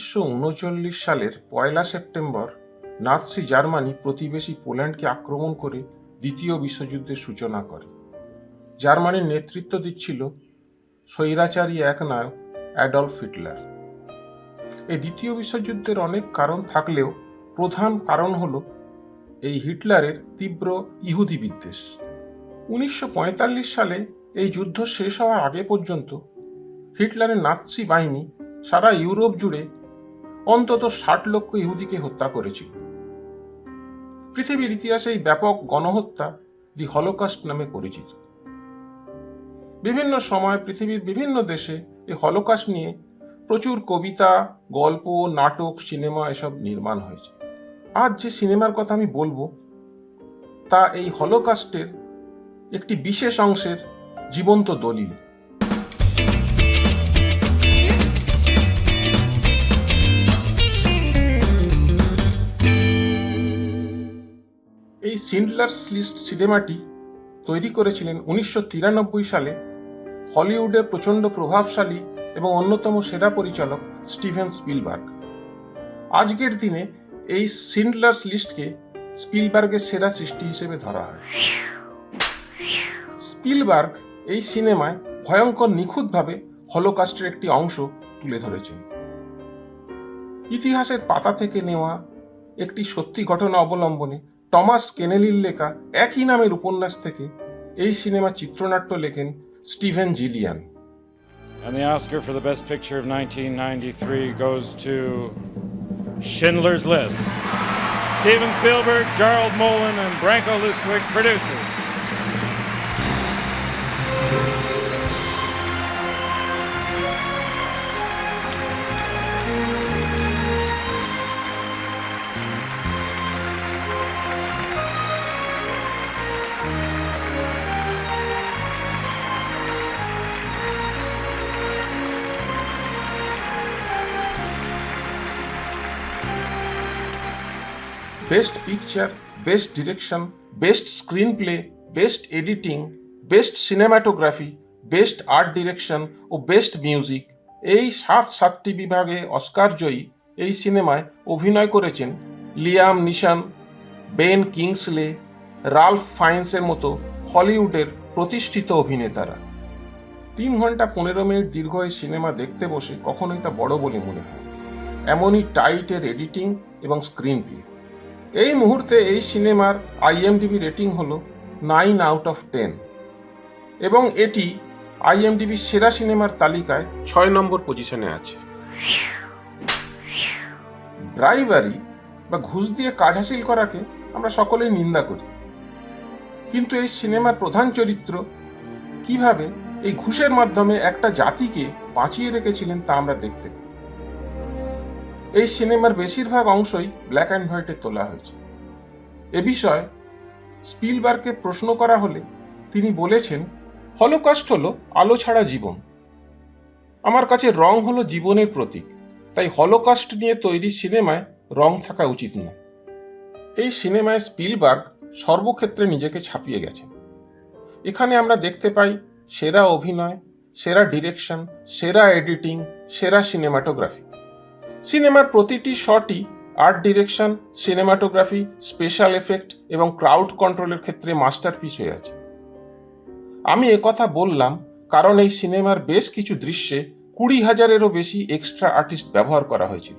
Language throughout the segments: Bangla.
উনিশশো উনচল্লিশ সালের পয়লা সেপ্টেম্বর নাৎসি জার্মানি প্রতিবেশী পোল্যান্ডকে আক্রমণ করে দ্বিতীয় বিশ্বযুদ্ধের সূচনা করে। জার্মানির নেতৃত্ব দিচ্ছিল স্বৈরাচারী এক নায়ক অ্যাডলফ হিটলার। এই দ্বিতীয় বিশ্বযুদ্ধের অনেক কারণ থাকলেও প্রধান কারণ হল এই হিটলারের তীব্র ইহুদি বিদ্বেষ। উনিশশো পঁয়তাল্লিশ সালে এই যুদ্ধ শেষ হওয়ার আগে পর্যন্ত হিটলারের নাৎসি বাহিনী সারা ইউরোপ জুড়ে অন্তত ষাট লক্ষ ইহুদিকে হত্যা করেছিল। পৃথিবীর ইতিহাসে এই ব্যাপক গণহত্যা দি হলোকাস্ট নামে পরিচিত। বিভিন্ন সময় পৃথিবীর বিভিন্ন দেশে এই হলোকাস্ট নিয়ে প্রচুর কবিতা, গল্প, নাটক, সিনেমা এসব নির্মাণ হয়েছে। আজ যে সিনেমার কথা আমি বলব, তা এই হলোকাস্টের একটি বিশেষ অংশের জীবন্ত দলিল। সিন্ডলার্স লিস্ট সিনেমাটি তৈরি করেছিলেন উনিশশো তিরানব্বই সালে। হলিউডের প্রচণ্ড প্রভাবশালী এবং অন্যতম সেরা পরিচালক স্টিভেন স্পিলবার্গ। আজকের দিনে এই সিন্ডলার্স লিস্টকে স্পিলবার্গের সেরা সৃষ্টি হিসেবে ধরা হয়। স্পিলবার্গ এই সিনেমায় ভয়ঙ্কর নিখুঁতভাবে হলোকাস্টের একটি অংশ তুলে ধরেছেন। ইতিহাসের পাতা থেকে নেওয়া একটি সত্যি ঘটনা অবলম্বনে টমাস কেনেলির লেখা একই নামের উপন্যাস থেকে এই সিনেমা চিত্রনাট্য লেখেন Steven Zaillian And the Oscar for the Best Picture of 1993 goes to Schindler's List. Steven Spielberg, Gerald Molin, and Branko Luswick producers. Best picture best direction best screenplay best editing best cinematography best art direction O best music এই সাত সাতটি বিভাগে অস্কার জয়ী এই সিনেমায় অভিনয় করেছেন Liam Neeson, Ben Kingsley, Ralph ফাইন্সের মতো হলিউডের প্রতিষ্ঠিত অভিনেতারা। তিন ঘণ্টা পনেরো মিনিট দীর্ঘ এই সিনেমা দেখতে বসে কখনোই তা বড় বলে মনে হয়। এমনই টাইটের এডিটিং এবং স্ক্রিন প্লে এই মুহূর্তে এই সিনেমার আইএমডিবি রেটিং হলো নাইন আউট অফ টেন এবং এটি আইএমডিবি সেরা সিনেমার তালিকায় ছয় নম্বর পজিশনে আছে। ড্রাইভারি বা ঘুষ দিয়ে কাজ হাসিল করাকে আমরা সকলেই নিন্দা করি। কিন্তু এই সিনেমার প্রধান চরিত্র কীভাবে এই ঘুষের মাধ্যমে একটা জাতিকে বাঁচিয়ে রেখেছিলেন তা আমরা দেখতে পাই। এই সিনেমার বেশিরভাগ অংশই ব্ল্যাক অ্যান্ড হোয়াইটে তোলা হয়েছে। এ বিষয়ে স্পিলবার্গকে প্রশ্ন করা হলে তিনি বলেছেন, হলোকাস্ট হলো আলো ছাড়া জীবন। আমার কাছে রং হলো জীবনের প্রতীক, তাই হলোকাস্ট নিয়ে তৈরি সিনেমায় রং থাকা উচিত নয়। এই সিনেমায় স্পিলবার্গ সর্বক্ষেত্রে নিজেকে ছাপিয়ে গেছে এখানে আমরা দেখতে পাই সেরা অভিনয়, সেরা ডিরেকশন, সেরা এডিটিং, সেরা সিনেমাটোগ্রাফি। সিনেমার প্রতিটি শটই art direction, cinematography, special effect এবং ক্রাউড কন্ট্রোলের ক্ষেত্রে মাস্টারপিস হয়ে আছে। আমি একথা বললাম কারণ এই সিনেমার বেশ কিছু দৃশ্যে কুড়ি হাজারেরও বেশি এক্সট্রা আর্টিস্ট ব্যবহার করা হয়েছিল,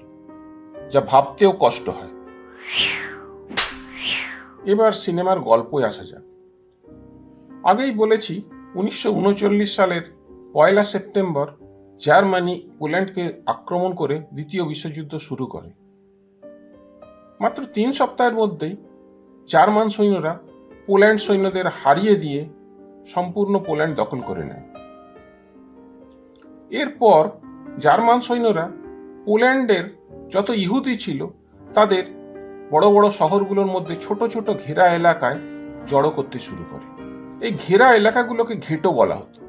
যা ভাবতেও কষ্ট হয়। এবার সিনেমার গল্পে আসা যাক। আগেই বলেছি, উনিশশো উনচল্লিশ সালের পয়লা সেপ্টেম্বর জার্মানি পোল্যান্ডকে আক্রমণ করে দ্বিতীয় বিশ্বযুদ্ধ শুরু করে। মাত্র তিন সপ্তাহের মধ্যেই জার্মান সৈন্যরা পোল্যান্ড সৈন্যদের হারিয়ে দিয়ে সম্পূর্ণ পোল্যান্ড দখল করে নেয়। এরপর জার্মান সৈন্যরা পোল্যান্ডের যত ইহুদি ছিল, তাদের বড় বড় শহরগুলোর মধ্যে ছোট ছোট ঘেরা এলাকায় জড়ো করতে শুরু করে। এই ঘেরা এলাকাগুলোকে ঘেটো বলা হতো।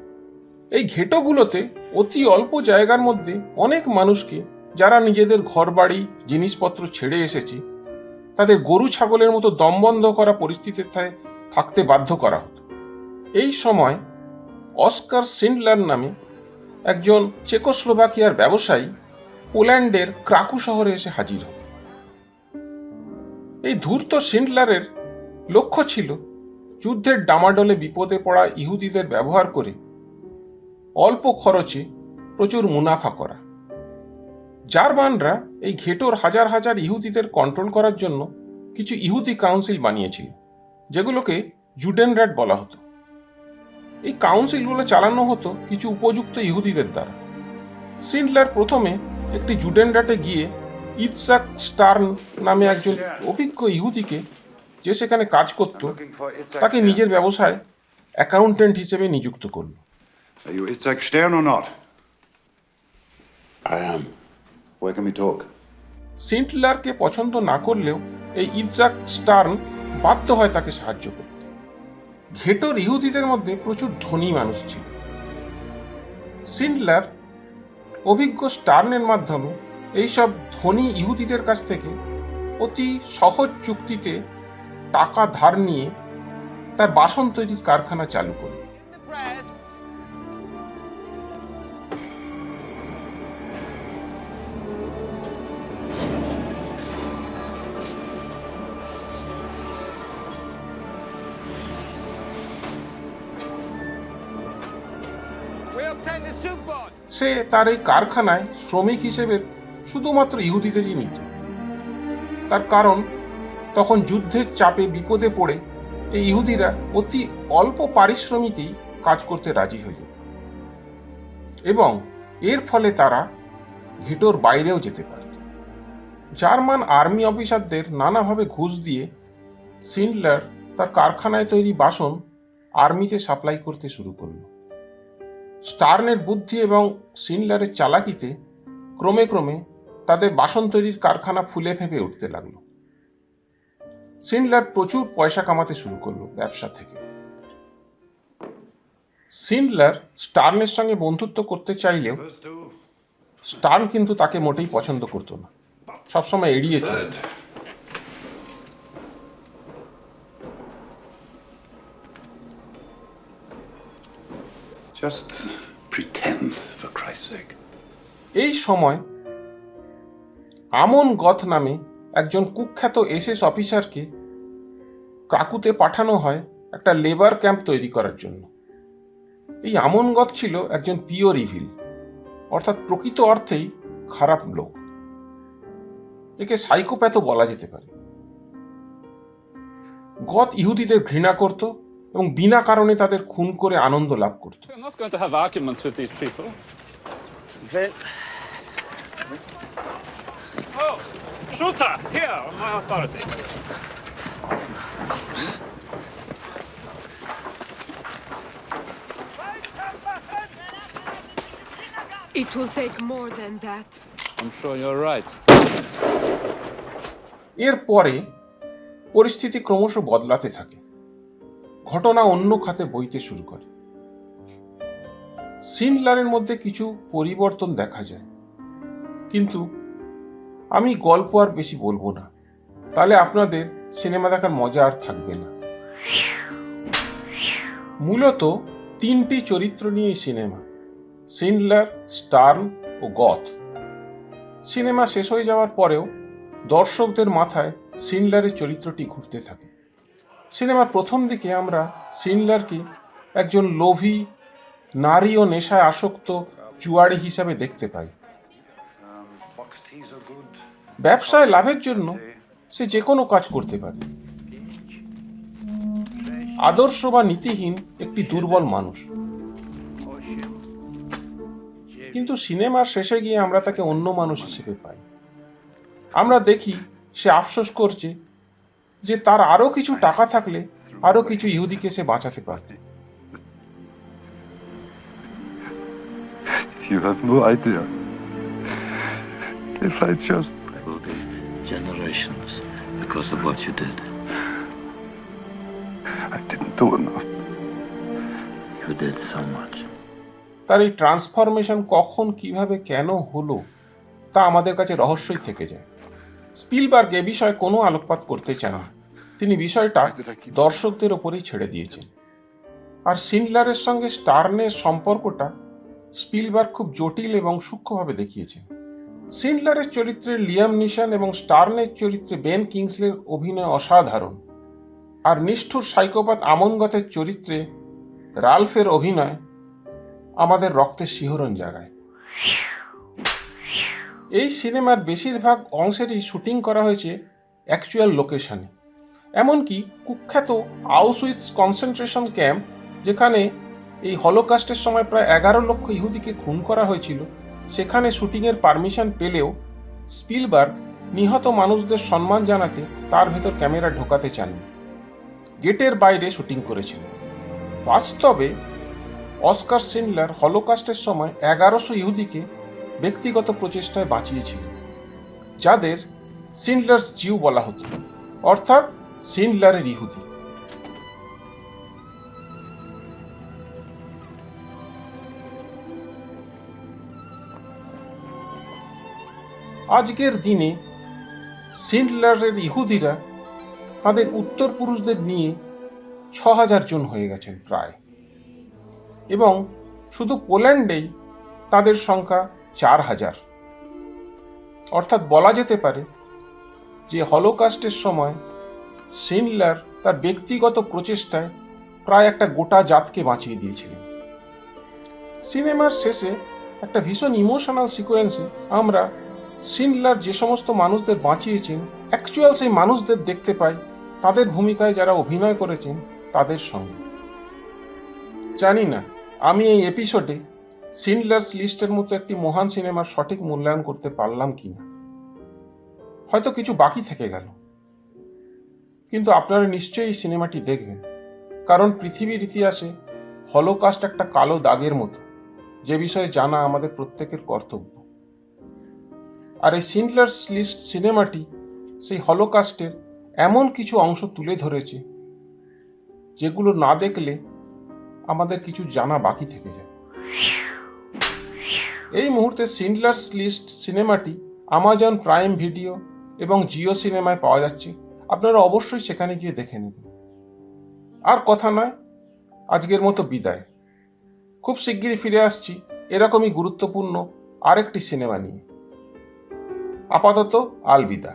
এই ঘেটোগুলোতে অতি অল্প জায়গার মধ্যে অনেক মানুষকে যারা নিজেদের ঘরবাড়ি, জিনিসপত্র ছেড়ে এসেছে, তাদের গরু ছাগলের মতো দমবন্ধ করা পরিস্থিতিতে থাকতে বাধ্য করা হতো। এই সময় অস্কার সিন্ডলার নামে একজন চেকোস্লোভাকিয়ার ব্যবসায়ী পোল্যান্ডের ক্রাকু শহরে এসে হাজির হন। এই ধূর্ত সিন্ডলারের লক্ষ্য ছিল যুদ্ধের ডামাডলে বিপদে পড়া ইহুদিদের ব্যবহার করে অল্প খরচে প্রচুর মুনাফা করা। জার্মানরা এই ঘেটোর হাজার হাজার ইহুদিদের কন্ট্রোল করার জন্য কিছু ইহুদি কাউন্সিল বানিয়েছিল, যেগুলোকে জুডেনরাট বলা হতো। এই কাউন্সিলগুলো চালানো হতো কিছু উপযুক্ত ইহুদিদের দ্বারা। সিন্ডলার প্রথমে একটি জুডেনরাটে গিয়ে ইৎসাক স্টার্ন নামে একজন অভিজ্ঞ ইহুদিকে যে সেখানে কাজ করত, তাকে নিজের ব্যবসায় অ্যাকাউন্টেন্ট হিসেবে নিযুক্ত করল। Are you Itzhak Stern or not? I am. Where can we talk? সিন্টলারকে পছন্দ না করলেও এই ইৎসাক স্টার্ন বাধ্য হয় তাকে সাহায্য করতে ঘেটোর ইহুদিদের মধ্যে প্রচুর ধনী মানুষ ছিল সিন্ডলার অভিজ্ঞ স্টার্নের মাধ্যমে এইসব ধনী ইহুদিদের কাছ থেকে অতি সহজ চুক্তিতে টাকা ধার নিয়ে তার বাসন তৈরির কারখানা চালু করল সে তার এই কারখানায় শ্রমিক হিসেবে শুধুমাত্র ইহুদিদেরই নিত। তার কারণ, তখন যুদ্ধের চাপে বিপদে পড়ে এই ইহুদিরা অতি অল্প পারিশ্রমিকেই কাজ করতে রাজি হয়ে এবং এর ফলে তারা ঘেটোর বাইরেও যেতে পারত। জার্মান আর্মি অফিসারদের নানাভাবে ঘুষ দিয়ে সিন্ডলার তার কারখানায় তৈরি বাসন আর্মিতে সাপ্লাই করতে শুরু করল। স্টার্নের বুদ্ধি এবং সিনলারের চালাকিতে ক্রমে ক্রমে তাদের বাসন তৈরির কারখানা ফুলে ফেঁপে উঠতে লাগল। সিন্ডলার প্রচুর পয়সা কামাতে শুরু করল ব্যবসা থেকে। সিন্ডলার স্টার্নের সঙ্গে বন্ধুত্ব করতে চাইলেও স্টার্ন কিন্তু তাকে মোটেই পছন্দ করতো না। সবসময় এড়িয়ে Just pretend, for Christ's sake. এই সময় আমন গথ নামে একজন কুখ্যাত এসএস অফিসারকে কাকুতে পাঠানো হয় একটা লেবার ক্যাম্প তৈরি করার জন্য। এই আমন গথ ছিল একজন পিওর ইভিল অর্থাৎ প্রকৃত অর্থেই খারাপ লোক। একে সাইকোপ্যাথও বলা যেতে পারে। গথ ইহুদিদের ঘৃণা করত এবং বিনা কারণে তাদের খুন করে আনন্দ লাভ করত। It will এরপরে পরিস্থিতি ক্রমশ বদলাতে থাকে। ঘটনা অন্য খাতে বইতে শুরু করে। সিনলারের মধ্যে কিছু পরিবর্তন দেখা যায়। কিন্তু আমি গল্প আর বেশি বলব না। তাহলে আপনাদের সিনেমা দেখার মজা আর থাকবে না। মূলত তিনটি চরিত্র নিয়ে সিনেমা। সিন্ডলার স্টার্ন ও গথ। সিনেমা শেষ হয়ে যাওয়ার পরেও দর্শকদের মাথায় সিনলারের চরিত্রটি ঘুরতে থাকে। সিনেমার প্রথম দিকে আমরা সিনলারকে একজন লোভী নারী ও নেশায় আসক্ত জুয়ারি হিসাবে দেখতে পাই. ব্যবসায় লাভের জন্য সে যে কোনো কাজ করতে পারে। আদর্শ বা নীতিহীন একটি দুর্বল মানুষ। কিন্তু সিনেমার শেষে গিয়ে আমরা তাকে অন্য মানুষ হিসেবে পাই। আমরা দেখি সে আফসোস করছে যে তার আরও কিছু টাকা থাকলে আরও কিছু ইহুদিকে সে বাঁচাতে পারত You have no idea. If I just. There will be generations because of what you did. I didn't do enough. You did so much. তার এই ট্রান্সফরমেশন কখন কীভাবে কেন হলো তা আমাদের কাছে রহস্যই থেকে যায় স্পিলবার্গ এ বিষয়ে কোনো আলোকপাত করতে চান না তিনি বিষয়টা দর্শকদের ওপরেই ছেড়ে দিয়েছেন। আর সিন্ডলারের সঙ্গে স্টার্নের সম্পর্কটা স্পিলবার্গ খুব জটিল এবং সূক্ষ্মভাবে দেখিয়েছেন। সিন্ডলারের চরিত্রে লিয়াম নিশান এবং স্টার্নের চরিত্রে বেন কিংসলের অভিনয় অসাধারণ। আর নিষ্ঠুর সাইকোপাত আমনগতের চরিত্রে রালফের অভিনয় আমাদের রক্তের শিহরণ জাগায়। এই সিনেমার বেশিরভাগ অংশেরই শুটিং করা হয়েছে অ্যাকচুয়াল লোকেশনে এমনকি কুখ্যাত আউসউইথস কনসেন্ট্রেশন ক্যাম্প, যেখানে এই হলোকাস্টের সময় প্রায় এগারো লক্ষ ইহুদিকে খুন করা হয়েছিল, সেখানে শুটিংয়ের পারমিশন পেলেও স্পিলবার্গ নিহত মানুষদের সম্মান জানাতে তার ভেতর ক্যামেরা ঢোকাতে চাননি। গেটের বাইরে শুটিং করেছিল। বাস্তবে অস্কার সিন্ডলার হলোকাস্টের সময় এগারোশো ইহুদিকে ব্যক্তিগত প্রচেষ্টায় বাঁচিয়েছিল, যাদের সিন্ডলার্স জিউ বলা হতো। অর্থাৎ সিন্ডলারের ইহুদি। আজকের দিনে সিন্ডলারের ইহুদিরা তাদের উত্তর পুরুষদের নিয়ে ছ হাজার জন হয়ে গেছেন প্রায়। এবং শুধু পোল্যান্ডেই তাদের সংখ্যা চার হাজার অর্থাৎ বলা যেতে পারে যে হলোকাস্টের সময় সিন্ডলার তার ব্যক্তিগত প্রচেষ্টায় প্রায় একটা গোটা জাতকে বাঁচিয়ে দিয়েছিলেন। সিনেমার শেষে একটা ভীষণ ইমোশনাল সিকোয়েন্সে আমরা সিন্ডলার যে সমস্ত মানুষদের বাঁচিয়েছেন অ্যাকচুয়াল সেই মানুষদের দেখতে পাই, তাদের ভূমিকায় যারা অভিনয় করেছেন, তাদের সঙ্গে। জানি না, আমি এই এপিসোডে সিন্ডলার্স লিস্টের মতো একটি মহান সিনেমার সঠিক মূল্যায়ন করতে পারলাম কি না হয়তো কিছু বাকি থেকে গেল। কিন্তু আপনারা নিশ্চয়ই সিনেমাটি দেখবেন। কারণ পৃথিবীর ইতিহাসে হলোকাস্ট একটা কালো দাগের মতো, যে বিষয়ে জানা আমাদের প্রত্যেকের কর্তব্য। আর এই সিন্ডলার্স লিস্ট সিনেমাটি সেই হলোকাস্টের এমন কিছু অংশ তুলে ধরেছে, যেগুলো না দেখলে আমাদের কিছু জানা বাকি থেকে যায়। এই মুহূর্তে সিন্ডলার্স লিস্ট সিনেমাটি আমাজন প্রাইম ভিডিও এবং জিও সিনেমায় পাওয়া যাচ্ছে। আপনারা অবশ্যই সেখানে গিয়ে দেখে নেবেন আর কথা নয়, আজকের মতো বিদায়। খুব শিগগিরই ফিরে আসছি এরকমই গুরুত্বপূর্ণ আরেকটি সিনেমা নিয়ে। আপাতত আলবিদা।